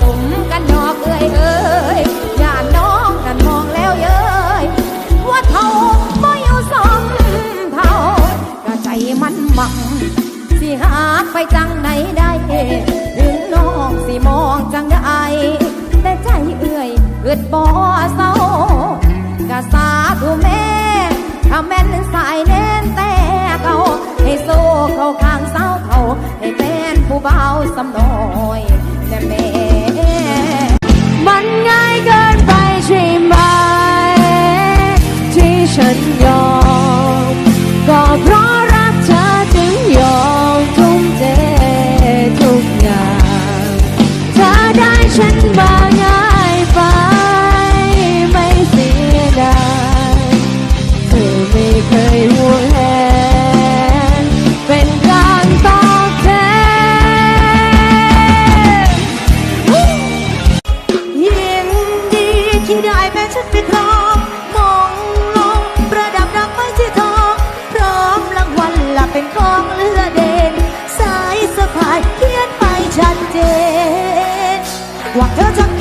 สมกันนอกเอ้ยเอ้ยอย่าน้องกันมองแล้วเย้ยว่าเท่าบ่อยู่สมเท่ากระใจมันหมักสิหาไปจังไหนได้ถึงน้องสิมองจังไดแต่ใจเอ้ยเกิดบ่เศร้ากะสาธุแม่ถ้าแม่นสายแน่นแต่เก่าให้โซ่เขาข้างเศร้าเขาให้แฟนผู้เบาสำนอง ฉันบางง่ายไป ไม่เสียดายเธอไม่เคยห่วงแหนเป็นการตอบแทนยินดีที่ได้แม้ฉันไม่ครองมองลงประดับดอกไม้ที่ทองพร้อมรางวัลละเป็นของเลือเด่นสายสะพายเขียนไปชัดเจน 我的家